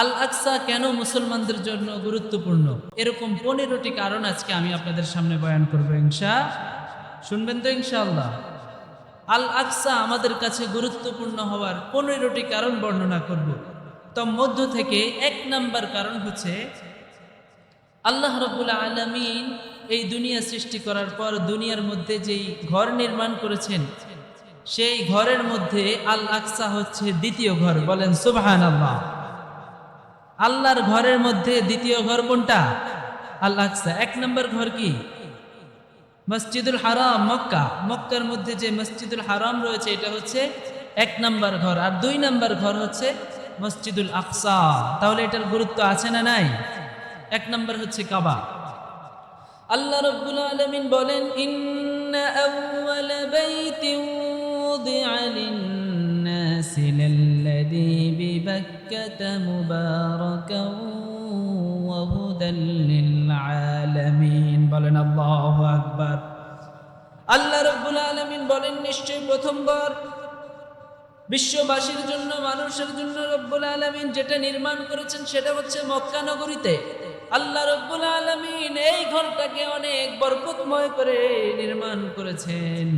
আল আকসা কেন মুসলমানদের জন্য গুরুত্বপূর্ণ? এরকম পনেরোটি কারণ আজকে আমি আপনাদের সামনে বয়ান করব ইনশা। শুনবেন তো ইনশাআল্লাহ। আল আকসা আমাদের কাছে গুরুত্বপূর্ণ হওয়ার পনেরোটি কারণ বর্ণনা করব। তোর মধ্য থেকে এক নাম্বার কারণ হচ্ছে, আল্লাহ রবুল্লা আলমিন এই দুনিয়া সৃষ্টি করার পর দুনিয়ার মধ্যে যেই ঘর নির্মাণ করেছেন, সেই ঘরের মধ্যে আল আকসা হচ্ছে দ্বিতীয় ঘর। বলেন সুবহান আল্লাহ আল্লাহর ঘরের মধ্যে দ্বিতীয় ঘর কোনটা? আল আকসা। এক নম্বর ঘর কি? মসজিদুল হারাম, মক্কা। মক্কার মধ্যে যে মসজিদুল হারাম রয়েছে, এটা হচ্ছে এক নম্বর ঘর। আর দুই নম্বর ঘর হচ্ছে মসজিদুল আকসা। তাহলে এটার গুরুত্ব আছে না নাই? এক নম্বর হচ্ছে কাবা। আল্লাহ রব্বুল আলামিন বলেন, ইন্না আউওয়ালা বাইতিন উদিআ মুবারাকান ওয়া হুদাল লিল-আলামিন বলেন আল্লাহু আকবার। আল্লাহ রব্বুল আলামিন বলেন নিশ্চয় প্রথমবার বিশ্ববাসীর জন্য, মানুষের জন্য রব্বুল আলমিন যেটা নির্মাণ করেছেন সেটা হচ্ছে মক্কা নগরীতে। আল্লাহ রব্বুল আলমিন এই ঘরটাকে অনেক বরকতময় করে নির্মাণ করেছেন।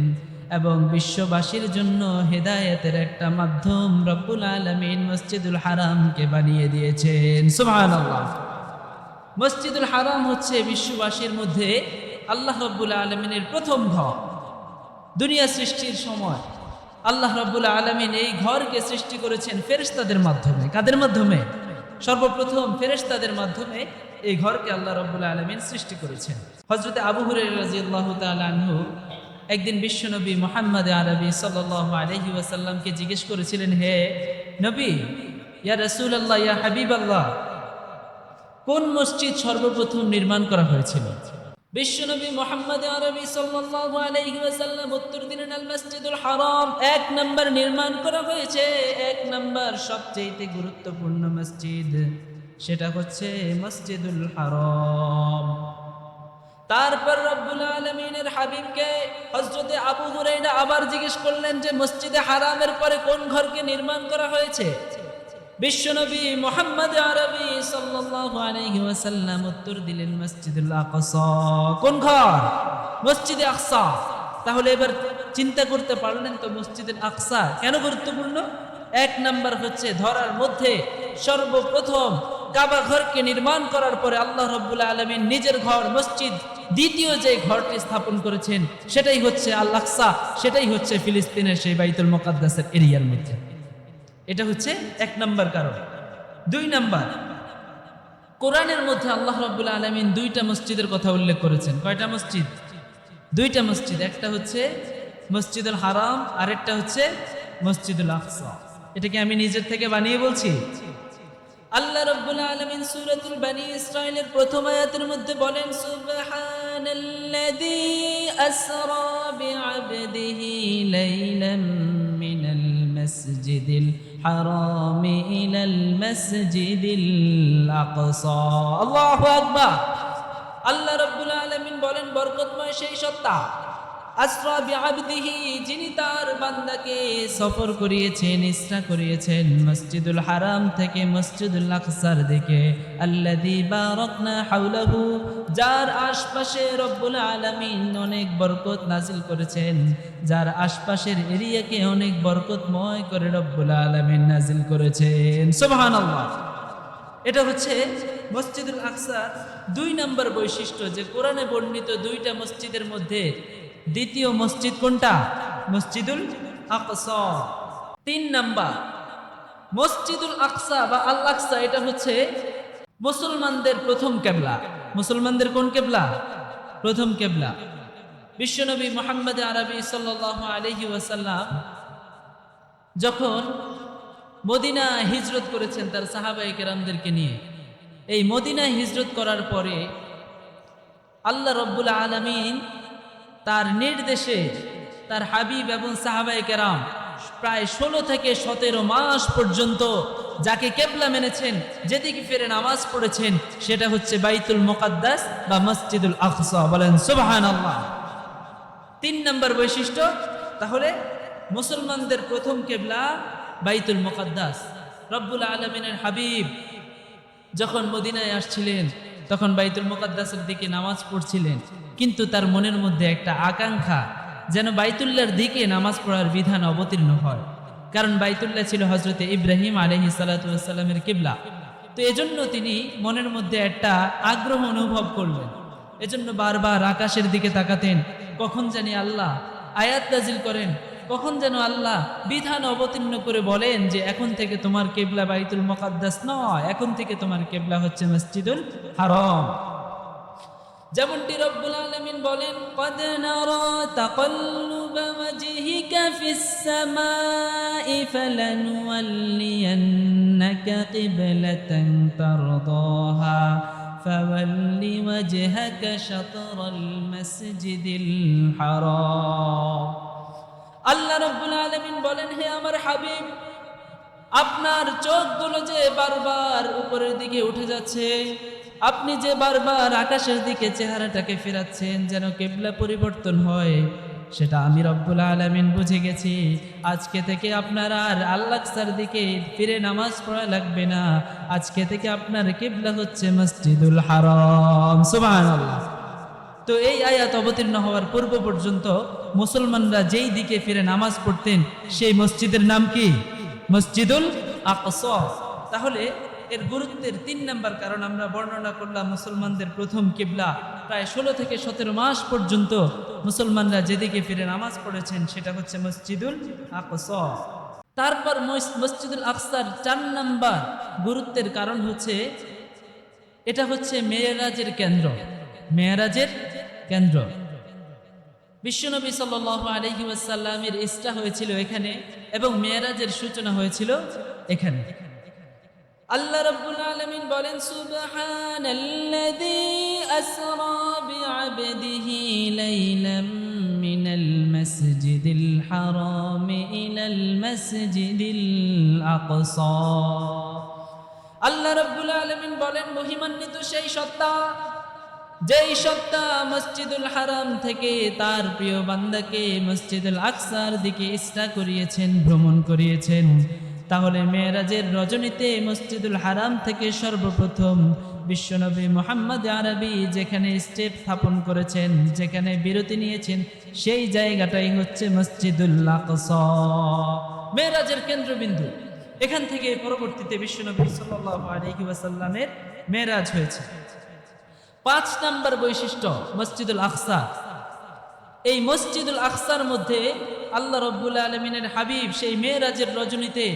এবং বিশ্ববাসীর জন্য হেদায়েতের একটা মাধ্যম রব্বুল আলমিন মসজিদুল হারামকে বানিয়ে দিয়েছেন। আল্লাহ মসজিদুল হারাম হচ্ছে বিশ্ববাসীর মধ্যে আল্লাহ রব্বুল আলমিনের প্রথম ঘর। দুনিয়া সৃষ্টির সময় আল্লাহ রাব্বুল আলমিন এই ঘরকে সৃষ্টি করেছেন ফেরেশতাদের মাধ্যমে। কাদের মাধ্যমে? সর্বপ্রথম ফেরেশতাদের মাধ্যমে এই ঘরকে আল্লাহ রাব্বুল আলমিন সৃষ্টি করেছেন। হজরত আবু হুরাই রাজিয়াল্লাহু তাআলা আনহু একদিন বিশ্বনবী মোহাম্মদ আরবি সাল্লাল্লাহু আলাইহি ওয়াসাল্লামকে জিজ্ঞেস করেছিলেন, হে নবী, ইয়া রসুল রাসূলুল্লাহ, ইয়া হাবিব আল্লাহ কোন মসজিদ সর্বপ্রথম নির্মাণ করা হয়েছিল? বিশ্বনবী মোহাম্মদ আরবি সাল্লাল্লাহু আলাইহি ওয়াসাল্লাম উত্তর দিলেন, আল মসজিদুল হারাম, এক নাম্বার নির্মাণ করা হয়েছে, এক নাম্বার সবচেয়ে গুরুত্বপূর্ণ মসজিদ, সেটা হচ্ছে মসজিদুল হারাম। তারপর রব্বুল আলমিনের হাবিবকে হজরতে আবু হুরাইরা আবার জিজ্ঞেস করলেন যে মসজিদে হারামের পরে কোন ঘরকে নির্মাণ করা হয়েছে? বিশ্বনবী মোহাম্মদ আরবি সাল্লাল্লাহু আলাইহি ওয়াসাল্লাম উত্তর দিলেন, মসজিদুল আকসা। কোন ঘর? মসজিদে আকসা। তাহলে এবার চিন্তা করতে পারলেন তো মসজিদুল আকসা কেন গুরুত্বপূর্ণ? এক নাম্বার হচ্ছে ধরার মধ্যে সর্বপ্রথম কাবা ঘরকে নির্মাণ করার পরে আল্লাহ রব্বুল আলমিন নিজের ঘর, মসজিদ দ্বিতীয় যে ঘরটি স্থাপন করেছেন, সেটাই হচ্ছে আল আকসা সেটাই হচ্ছে ফিলিস্তিনের সেই বাইতুল মোকাদ্দাসের এরিয়ার মধ্যে। এটা হচ্ছে এক নম্বর কারণ। দুই নম্বর, কোরআনের মধ্যে আল্লাহ রাব্বুল আলমিন দুইটা মসজিদের কথা উল্লেখ করেছেন। কয়টা মসজিদ? দুইটা মসজিদ, একটা হচ্ছে মসজিদুল হারাম, আরেকটা হচ্ছে মসজিদুল আকসা। এটা কি আমি নিজের থেকে বানিয়ে বলছি? আল্লাহ রাব্বুল আলামিন সূরাতুল বনি ইসরাইলের প্রথম আয়াতের মধ্যে বলেন, সুবহানাল্লাযী আসরা বিআবদিহি লাইলাম মিনাল মাসজিদিল হারাম ইলাল মাসজিদিল আকসা। আল্লাহু আকবার। আল্লাহ রাব্বুল আলামিন বলেন, বরকতময় সেই সত্তা যিনি তার বান্দাকে সফর করিয়েছেন করিয়েছেন মসজিদুল হারাম থেকে যার আশপাশে আলামিন অনেক বরকত নাজিল করেছেন, যার আশপাশের এরিয়াকে অনেক বরকতময় করে রব্বুল আলামিন নাজিল করেছেন। সুবহানাল্লাহ। এটা হচ্ছে মসজিদুল আকসার দুই নম্বর বৈশিষ্ট্য যে কোরআনে বর্ণিত দুইটা মসজিদের মধ্যে দ্বিতীয় মসজিদ কোনটা? মসজিদুল আকসা। তিন নাম্বার। মসজিদুল আকসা বা আল আকসা, এটা হচ্ছে মুসলমানদের প্রথম কেবলা। মুসলমানদের কোন কেবলা? প্রথম কেবলা। বিশ্বনবী মোহাম্মদ আরবি সাল্লাহ আলহি ওয়াসাল্লাম যখন মদিনা হিজরত করেছেন তার সাহাবাই কেরামদেরকে নিয়ে, এই মদিনা হিজরত করার পরে আল্লাহ রব্বুল আলমিন তার নির্দেশে তার হাবিব এবং সাহাবাই কেরাম প্রায় ষোলো থেকে সতেরো মাস পর্যন্ত যাকে কেবলা মেনেছেন, যেদিকে ফিরে নামাজ পড়েছেন, সেটা হচ্ছে বাইতুল মোকাদ্দাস বা মসজিদুল আকসা। বলেন সুবাহান আল্লাহ তিন নম্বর বৈশিষ্ট্য, তাহলে মুসলমানদের প্রথম কেবলা বাইতুল মোকাদ্দাস। রব্বুল আলমিনের হাবিব যখন মদিনায় আসছিলেন তখন বাইতুল মুকাদ্দাসের দিকে নামাজ পড়ছিলেন। কিন্তু তার মনের মধ্যে একটা আকাঙ্ক্ষা, যেন বাইতুল্লাহর দিকে নামাজ পড়ার বিধান অবতীর্ণ হয়। কারণ বাইতুল্লাহ ছিল হজরতে ইব্রাহিম আলহি সাল্লামের কিবলা। তো এজন্য তিনি মনের মধ্যে একটা আগ্রহ অনুভব করলেন। এজন্য বারবার আকাশের দিকে তাকাতেন। কখন জানি আল্লাহ আয়াত নাজিল করেন কখন যেন আল্লাহ বিধান অবতীর্ণ করে বলেন যে এখন থেকে তোমার কেবলা বাইতুল মোকাদ্দাস নয় এখন থেকে তোমার কেবলা হচ্ছে মসজিদুল হারম যেমনটি রব্বুল আলামিন বলেন قد نرى تقلب وجهك في السماء فلنولينك قبلة ترضاها فول وجهك شطر المسجد الحرام আল্লাহ রব্বুল আলামিন বলেন, হে আমার হাবিব, আপনার চোখগুলো যে বারবার উপরের দিকে উঠে যাচ্ছে, আপনি যে বারবার আকাশের দিকে চেহারাটাকে ফেরাচ্ছেন, যেন কেবলা পরিবর্তন হয়, সেটা আমি রব্বুল আলামিন বুঝে গেছি। আজকে থেকে আপনার আর আল্লাহর দিকে ফিরে নামাজ পড়া লাগবে না। আজকে থেকে আপনার কেবলা হচ্ছে মসজিদুল হারাম। সুবহানাল্লাহ। তো এই আয়াত অবতীর্ণ হওয়ার পূর্ব পর্যন্ত মুসলমানরা যেই দিকে ফিরে নামাজ পড়তেন, সেই মসজিদের নাম কি? মসজিদুল আকসা। তাহলে এর গুরুত্বের তিন নাম্বার কারণ আমরা বর্ণনা করলাম মুসলমানদের প্রথম কিবলা। প্রায় ষোলো থেকে সতেরো মাস পর্যন্ত মুসলমানরা যেদিকে ফিরে নামাজ পড়েছেন, সেটা হচ্ছে মসজিদুল আকসা। তারপর মসজিদুল আকসার চার নাম্বার গুরুত্বের কারণ হচ্ছে, এটা হচ্ছে মেয়েরাজের কেন্দ্র। মেয়েরাজের কেন্দ্র। বিশ্বনবী সাল আলহি ওয়াসাল্লামের ইস্টা হয়েছিল এখানে এবং মেয়েরাজের সূচনা হয়েছিল এখানে। আল্লাহ রাব্বুল আলমিন বলেন, সুবহানাল্লাযী আল্লাহ রাব্বুল আলমিন বলেন, মহিমান্বিত সেই সত্তা যেই সত্তা মসজিদুল হারাম থেকে তার প্রিয় বান্দাকে মসজিদুল আকসার দিকে ইস্তা করিয়েছেন, ভ্রমণ করিয়েছেন, তাহলে মেয়েরাজের রজনীতে মসজিদুল হারাম থেকে সর্বপ্রথম বিশ্বনবী মোহাম্মদ আরবি যেখানে স্টেপ স্থাপন করেছেন, যেখানে বিরতি নিয়েছেন, সেই জায়গাটাই হচ্ছে মসজিদুল আকসা। মেয়েরাজের কেন্দ্রবিন্দু। এখান থেকে পরবর্তীতে বিশ্বনবী সাল্লাল্লাহু আলাইহি ওয়াসাল্লামের মেয়েরাজ হয়েছে। পাঁচ নাম্বার বৈশিষ্ট্য, মসজিদুল আকসা। এই মসজিদুল আকসার মধ্যে আল্লাহ রব্বুল আলমিনের হাবিব সেই মেয়েরাজের রজনীতে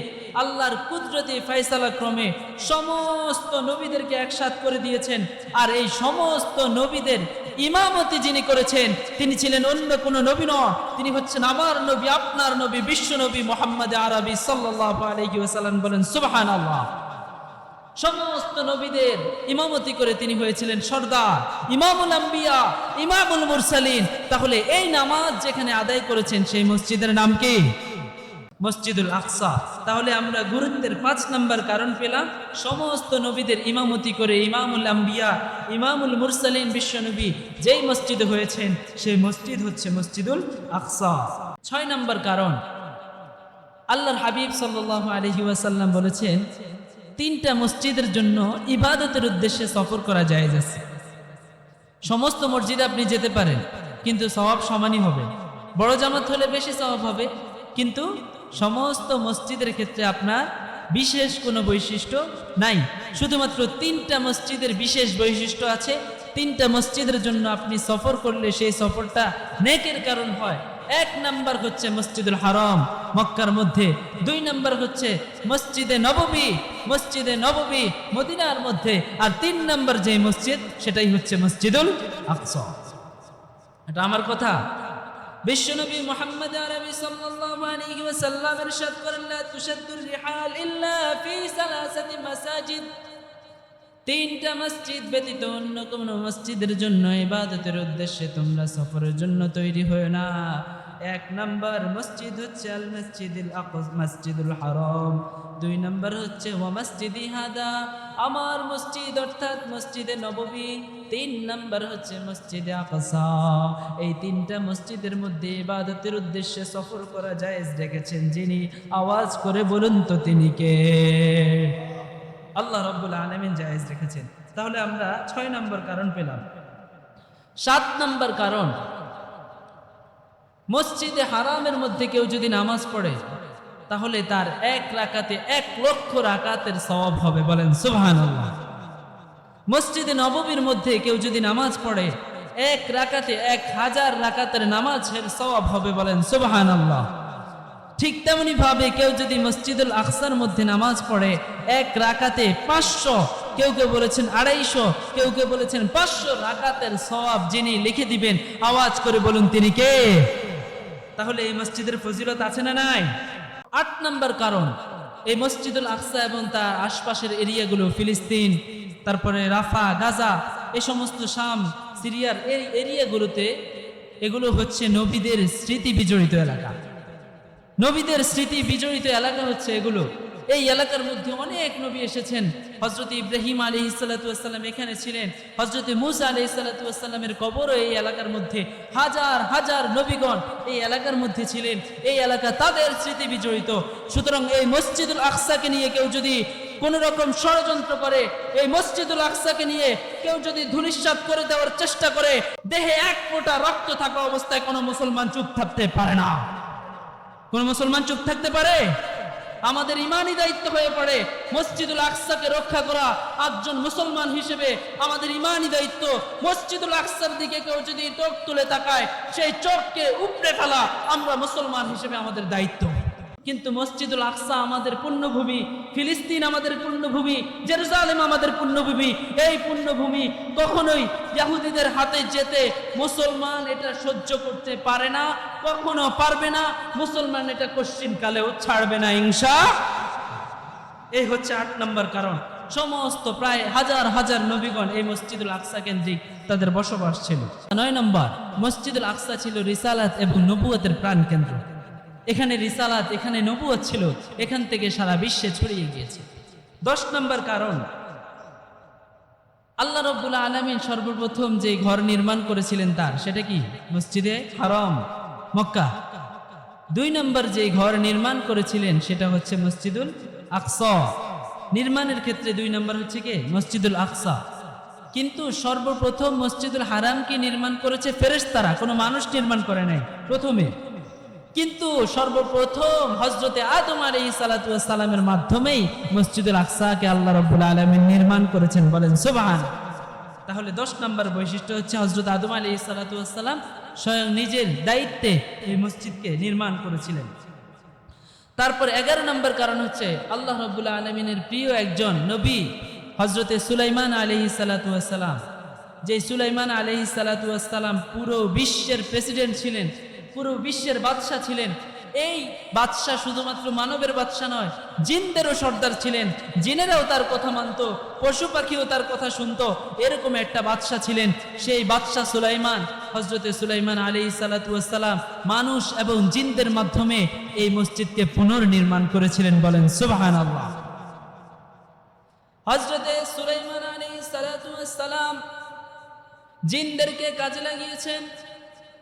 আল্লাহর কুদরতি ফাইসালা ক্রমে সমস্ত নবীদেরকে একসাথ করে দিয়েছেন। আর এই সমস্ত নবীদের ইমামতি যিনি করেছেন, তিনি ছিলেন অন্য কোন নবী নয়, তিনি হচ্ছেন আমার নবী, আপনার নবী, বিশ্ব নবী মোহাম্মদ আরবি সাল্লাহ আলহি ওসাল্লাম বলেন সুবাহান আল্লাহ সমস্ত নবীদের ইমামতি করে তিনি হয়েছিলেন সর্দার, ইমামুল আম্বিয়া, ইমামুল মুরসালিন। তাহলে এই নামাজ যেখানে আদায় করেছেন সেই মসজিদের নাম কি? মসজিদুল আকসা। তাহলে আমরা গুরুত্বের পাঁচ নম্বর কারণ পেলাম। সমস্ত নবীদের ইমামতি করে ইমামুল আম্বিয়া, ইমামুল মুরসালিন বিশ্বনবী যেই মসজিদে হয়েছেন, সেই মসজিদ হচ্ছে মসজিদুল আকসা। ছয় নম্বর কারণ। আল্লাহর হাবিব সাল্লাহ আলহি ওয়াসাল্লাম বলেছেন তিনটা মসজিদের জন্য ইবাদতের উদ্দেশ্যে সফর করা যায় যাচ্ছে সমস্ত মসজিদে আপনি যেতে পারেন, কিন্তু স্বভাব সমানই হবে। বড় জামাত হলে বেশি স্বভাব হবে, কিন্তু সমস্ত মসজিদের ক্ষেত্রে আপনার বিশেষ কোনো বৈশিষ্ট্য নাই। শুধুমাত্র তিনটা মসজিদের বিশেষ বৈশিষ্ট্য আছে। তিনটা মসজিদের জন্য আপনি সফর করলে সেই সফরটা নেকের কারণ হয়। এক নাম্বার হচ্ছে মসজিদুল হারাম। মক্কার মধ্যে। দুই নম্বর হচ্ছে মসজিদে নববী মসজিদে নববী মদিনার মধ্যে। আর তিন নম্বর যে মসজিদ, সেটাই হচ্ছে মসজিদুল আকসা। এটা আমার কথা। বিশ্বনবী মুহাম্মদ আরবি সাল্লাল্লাহু আলাইহি ওয়াসাল্লাম ইরশাদ করেন, লা তুশাদ্দুর রিহাল ইল্লা ফি সালাসাতি মাসাজিদ। তিনটা মসজিদ ব্যতীত অন্য কোনো মসজিদের জন্য ইবাদতের উদ্দেশ্যে তোমরা সফরের জন্য তৈরি হয়ে না। এক নম্বর মসজিদ হচ্ছে আল মসজিদুল আকস, মসজিদুল হারাম। দুই নম্বর হচ্ছে ওয়া মসজিদি হাদা। আমার মসজিদ অর্থাৎ মসজিদে নববী। তিন নম্বর হচ্ছে মসজিদে আকসা। এই তিনটা মসজিদের মধ্যে ইবাদতের উদ্দেশ্যে সফর করা জায়েজ রেখেছেন যিনি। আওয়াজ করে বলুন তো তিনি কে? আল্লাহ রব্বুল আলমিন জায়েজ রেখেছেন। তাহলে আমরা ছয় নম্বর কারণ পেলাম। সাত নম্বর কারণ মসজিদে হারামের মধ্যে কেউ যদি নামাজ পড়ে, তাহলে তার এক রাকাতে এক লক্ষ রাকাতের সওয়াব হবে, বলেন সুবহানাল্লাহ। মসজিদে নবমীর মধ্যে কেউ যদি নামাজ পড়ে, এক রাকাতে এক হাজার রাকাতের নামাজের সওয়াব হবে, বলেন সুবহানাল্লাহ। ঠিক তেমনি ভাবে কেউ যদি মসজিদুল আকসার মধ্যে নামাজ পড়ে, এক রাকাতে পাঁচশো, কেউ কেউ বলেছেন আড়াইশো, কেউ কেউ বলেছেন পাঁচশো রাকাতের সওয়াব যিনি লিখে দিবেন, আওয়াজ করে বলুন তিনি কে? তাহলে এই মসজিদের ফজিলত আছে না নাই? আট নম্বর কারণ, এই মসজিদুল আকসা এবং তার আশপাশের এরিয়াগুলো, ফিলিস্তিন, তারপরে রাফা, গাজা এ সমস্ত শাম, সিরিয়ার এই এরিয়াগুলোতে এগুলো হচ্ছে নবীদের স্মৃতি বিজড়িত এলাকা। নবীদের স্মৃতি বিজড়িত এলাকা হচ্ছে এগুলো। এই এলাকার মধ্যে অনেক নবী এসেছেন। হজরত ইব্রাহিম আলী ইসালাতাম এখানে ছিলেন। হজরত মুসা আলী ইসালাতামের কবরও এই এলাকার মধ্যে। হাজার হাজার নবীগণ এই এলাকার মধ্যে ছিলেন। এই এলাকা তাদের স্মৃতি বিজড়িত। সুতরাং এই মসজিদুল আকসাকে নিয়ে কেউ যদি কোন রকম ষড়যন্ত্র করে, এই মসজিদুল আকসাকে নিয়ে কেউ যদি ধুলিশ্বাত করে দেওয়ার চেষ্টা করে, দেহে এক ফোঁটা রক্ত থাকা অবস্থায় কোনো মুসলমান চুপ থাকতে পারে না। কোন মুসলমান চুপ থাকতে পারে? আমাদের ইমানই দায়িত্ব হয়ে পড়ে। মসজিদুল আকসাকে রক্ষা করা একজন মুসলমান হিসেবে আমাদের ইমানই দায়িত্ব। মসজিদুল আকসার দিকে কেউ যদি চোখ তুলে তাকায়, সেই চোখকে উপড়ে ফেলা আমরা মুসলমান হিসেবে আমাদের দায়িত্ব। কিন্তু মসজিদুল আকসা আমাদের পুণ্যভূমি ফিলিস্তিন আমাদের পুণ্যভূমি জেরুজালেম আমাদের পুণ্যভূমি এই পুণ্যভূমি কখনোই ইয়াহুদিদের হাতে যেতে মুসলমান এটা সহ্য করতে পারে না, কখনো পারবে না, মুসলমান এটা কশ্চিন কালেও ছাড়বে না ইংসা এই হচ্ছে আট নম্বর কারণ। সমস্ত প্রায় হাজার হাজার নবীগণ এই মসজিদুল আকসা কেন্দ্রিক তাদের বসবাস ছিল। নয় নম্বর, মসজিদুল আকসা ছিল রিসালাত এবং নবুয়তের প্রাণ কেন্দ্র এখানে রিসালাত, এখানে নবুয়ত ছিল, এখান থেকে সারা বিশ্বে ছড়িয়ে গিয়েছে। দশ নম্বর কারণ, আল্লাহ রব্বুল আলমিন সর্বপ্রথম যে ঘর নির্মাণ করেছিলেন তার, সেটা কি? মসজিদে হারম, মক্কা। দুই নম্বর যে ঘর নির্মাণ করেছিলেন, সেটা হচ্ছে মসজিদুল আকসা। নির্মাণের ক্ষেত্রে দুই নম্বর হচ্ছে কি? মসজিদুল আকসা। কিন্তু সর্বপ্রথম মসজিদুল হারামকে নির্মাণ করেছে ফেরেশতারা, কোনো মানুষ নির্মাণ করে নাই, প্রথমে। কিন্তু সর্বপ্রথম হজরতে আদম আলী সালাতামের মাধ্যমেই মসজিদুল আকসাকে আল্লাহ রব্বুল আলমিন নির্মাণ করেছেন বলেন, সুবাহান। তাহলে দশ নম্বর বৈশিষ্ট্য হচ্ছে হজরত আদম আলী সালাতাম স্বয়ং নিজের দায়িত্বে এই মসজিদকে নির্মাণ করেছিলেন। তারপর এগারো নম্বর কারণ হচ্ছে আল্লাহ রব্বুল্লাহ আলমিনের প্রিয় একজন নবী হজরতে সুলাইমান আলহি সালাতাম যে সুলাইমান আলহি সালাতাম পুরো বিশ্বের প্রেসিডেন্ট ছিলেন পুরো বিশ্বের বাদশাহ ছিলেন। এই বাদশাহ শুধুমাত্র মানবের বাদশাহ নয়, জিনদেরও সর্দার ছিলেন। জিনেরাও তার কথা মানত, পশু পাখিও তার কথা শুনতো। এরকম একটা বাদশাহ ছিলেন, সেই বাদশাহ সুলাইমান হজরতে সুলাইমান আলী সালাতাম মানুষ এবং জিনদের মাধ্যমে এই মসজিদকে পুনর্নির্মাণ করেছিলেন বলেন সুবাহান আল্লাহ হজরতে সুলাইমান আলী সালাতাম জিনদেরকে কাজে লাগিয়েছেন।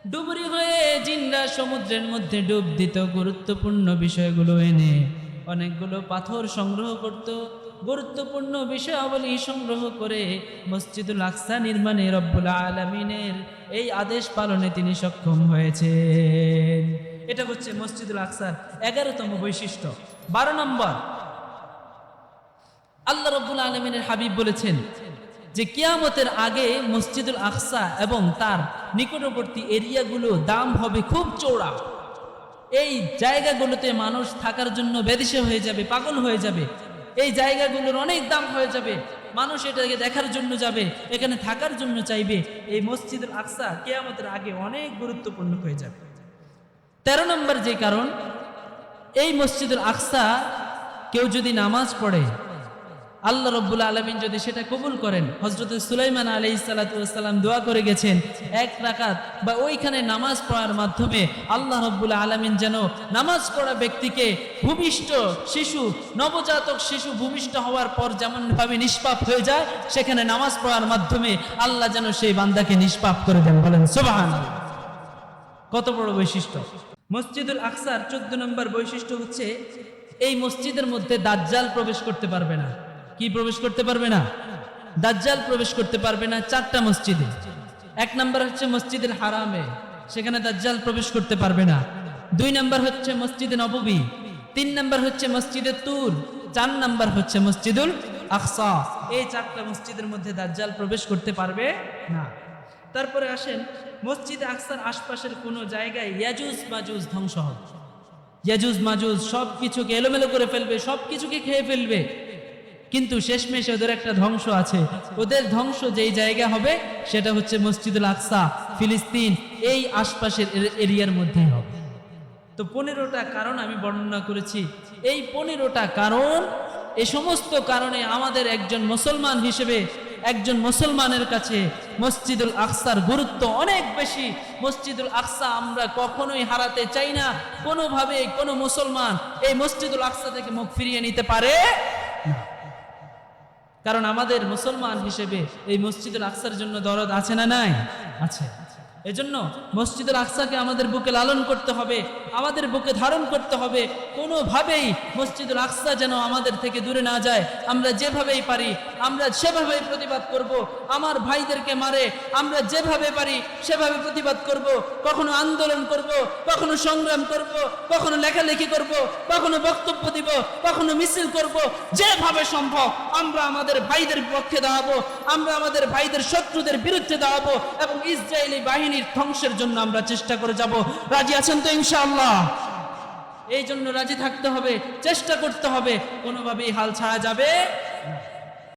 ডুবুরি হয়ে জিনরা সমুদ্রের মধ্যে ডুব দিত। গুরুত্বপূর্ণ বিষয়গুলো এনে অনেকগুলো পাথর সংগ্রহ করত। গুরুত্বপূর্ণ বিষয়াবলী সংগ্রহ করে মসজিদুল আকসা নির্মাণে রব্বুল আলমিনের এই আদেশ পালনে তিনি সক্ষম হয়েছেন। এটা হচ্ছে মসজিদুল আকসার এগারোতম বৈশিষ্ট্য। বারো নম্বর, আল্লাহ রব্বুল আলমিনের হাবিব বলেছেন যে কিয়ামতের আগে মসজিদুল আকসা এবং তার নিকটবর্তী এরিয়াগুলো দাম হবে খুব চৌড়া এই জায়গাগুলোতে মানুষ থাকার জন্য বেদিশে হয়ে যাবে, পাগল হয়ে যাবে। এই জায়গাগুলোর অনেক দাম হয়ে যাবে। মানুষ এটাকে দেখার জন্য যাবে, এখানে থাকার জন্য চাইবে। এই মসজিদুল আকসা কেয়ামতের আগে অনেক গুরুত্বপূর্ণ হয়ে যাবে। তেরো নম্বর যে কারণ, এই মসজিদুল আকসা কেউ যদি নামাজ পড়ে আল্লাহ রব্বুল আলমিন যদি সেটা কবুল করেন হজরত সুলাইমান আলি সালাতাম দোয়া করে গেছেন, এক রাকাত বা ওইখানে নামাজ পড়ার মাধ্যমে আল্লাহ রব্বুল আলমিন যেন নামাজ পড়া ব্যক্তিকে ভূমিষ্ঠ শিশু, নবজাতক শিশু ভূমিষ্ঠ হওয়ার পর যেমনভাবে নিষ্পাপ হয়ে যায়, সেখানে নামাজ পড়ার মাধ্যমে আল্লাহ যেন সেই বান্দাকে নিষ্পাপ করে দেন। বলেন সোবাহান কত বড় বৈশিষ্ট্য? মসজিদুল আকসার চোদ্দ নম্বর বৈশিষ্ট্য হচ্ছে, এই মসজিদের মধ্যে দাজ্জাল প্রবেশ করতে পারবে না। কি প্রবেশ করতে পারবে না? দাজ্জাল প্রবেশ করতে পারবে না চারটা মসজিদে। এক নাম্বার হচ্ছে মসজিদের হারামে, সেখানে দাজ্জাল প্রবেশ করতে পারবে না। দুই নাম্বার হচ্ছে মসজিদে নববী, তিন নাম্বার হচ্ছে মসজিদে তুর, চার নাম্বার হচ্ছে মসজিদুল আকসা। এই চারটা মসজিদের মধ্যে দাজ্জাল প্রবেশ করতে পারবে না। তারপরে আসেন, মসজিদে আকসার আশপাশের কোনো জায়গায় ইয়াজুজ মাজুজ ধ্বংস হবে। ইয়াজুজ মাজুজ সব কিছুকে এলোমেলো করে ফেলবে সব কিছুকে খেয়ে ফেলবে। কিন্তু শেষমেশ ওদের একটা ধ্বংস আছে। ওদের ধ্বংস যেই জায়গা হবে, সেটা হচ্ছে মসজিদুল আকসা, ফিলিস্তিন, এই আশপাশের এরিয়ার মধ্যে হবে। তো পনেরোটা কারণ আমি বর্ণনা করেছি। এই পনেরোটা কারণ, এ সমস্ত কারণে আমাদের একজন মুসলমান হিসেবে, একজন মুসলমানের কাছে মসজিদুল আকসার গুরুত্ব অনেক বেশি। মসজিদুল আকসা আমরা কখনোই হারাতে চাই না। কোনোভাবে কোনো মুসলমান এই মসজিদুল আকসা থেকে মুখ ফিরিয়ে নিতে পারে। কারণ আমাদের মুসলমান হিসেবে এই মসজিদুল আকসার জন্য দরদ আছে না নাই? আছে। এজন্য মসজিদুল আকসাকে আমাদের বুকে লালন করতে হবে। আমাদের বুকে ধারণ করতে হবে। কোনোভাবেই মসজিদুল আকসা যেন আমাদের থেকে দূরে না যায়। আমরা যেভাবেই পারি, আমরা সেভাবেই প্রতিবাদ করব। আমার ভাইদেরকে মারে, আমরা যেভাবে পারি, সেভাবে প্রতিবাদ করব। কখনো আন্দোলন করব, কখনো সংগ্রাম করব, কখনো লেখালেখি করব, কখনো বক্তব্য দিব, কখনো মিছিল করব। যেভাবে সম্ভব, আমরা আমাদের ভাইদের পক্ষে দাঁড়াবো, আমরা আমাদের ভাইদের শত্রুদের বিরুদ্ধে দাঁড়াবো এবং ইসরায়েলি বাহিনীর ধ্বংসের জন্য আমরা চেষ্টা করে যাব। রাজি আছেন তো ইনশাআল্লাহ? এই জন্য রাজি থাকতে হবে চেষ্টা করতে হবে কোনোভাবেই হাল ছাড়া যাবে।